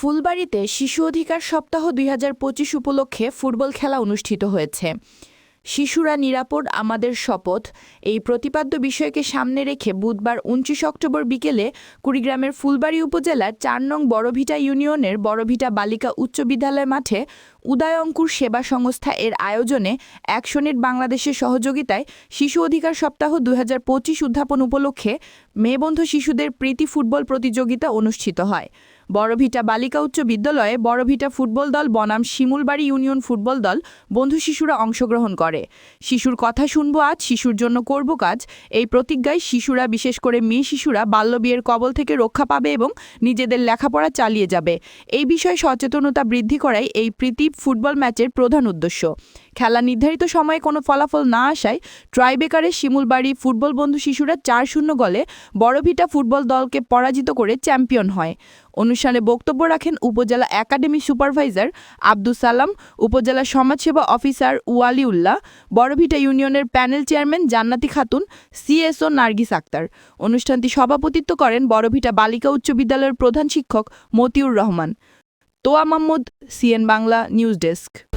ফুলবাড়িতে শিশু অধিকার সপ্তাহ দুই হাজার পঁচিশ উপলক্ষে ফুটবল খেলা অনুষ্ঠিত হয়েছে। শিশুরা নিরাপদ, আমাদের শপথ। এই প্রতিপাদ্য বিষয়কে সামনে রেখে বুধবার উনত্রিশ অক্টোবর বিকেলে কুড়িগ্রামের ফুলবাড়ি উপজেলার চার নং বড়ভিটা ইউনিয়নের বড়ভিটা বালিকা উচ্চ বিদ্যালয় মাঠে উদয়ঙ্কুর সেবা সংস্থা এর আয়োজনে অ্যাকশনিট বাংলাদেশের সহযোগিতায় শিশু অধিকার সপ্তাহ দুই উদ্যাপন উপলক্ষে মেয়েবন্ধু শিশুদের প্রীতি ফুটবল প্রতিযোগিতা অনুষ্ঠিত হয়। বড়ভিটা বালিকা উচ্চ বিদ্যালয়ে বড়ভিটা ফুটবল দল বনাম শিমুলবাড়ি ইউনিয়ন ফুটবল দল বন্ধু শিশুরা অংশগ্রহণ করে। শিশুর কথা শুনব আজ, শিশুর জন্য করব কাজ। এই প্রতিজ্ঞায় শিশুরা, বিশেষ করে মেয়ে শিশুরা বাল্যবিয়ের কবল থেকে রক্ষা পাবে এবং নিজেদের লেখাপড়া চালিয়ে যাবে। এই বিষয়ে সচেতনতা বৃদ্ধি করাই এই প্রীতি ফুটবল ম্যাচের প্রধান উদ্দেশ্য। খেলা নির্ধারিত সময়ে কোনো ফলাফল না আসায় ট্রাইবেকারের শিমুলবাড়ি ফুটবল বন্ধু শিশুরা চার শূন্য গলে বড়ভিটা ফুটবল দলকে পরাজিত করে চ্যাম্পিয়ন হয়। অনুষ্ঠানে বক্তব্য রাখেন উপজেলা একাডেমি সুপারভাইজার আব্দুল সালাম, উপজেলা সমাজসেবা অফিসার ওয়ালিউল্লাহ, বড়ভিটা ইউনিয়নের প্যানেল চেয়ারম্যান জান্নাতি খাতুন, সিএসও নার্গিস আক্তার। অনুষ্ঠানটি সভাপতিত্ব করেন বড়ভিটা বালিকা উচ্চ বিদ্যালয়ের প্রধান শিক্ষক Motiur Rahman. Toya Mahmud, CN Bangla, news desk.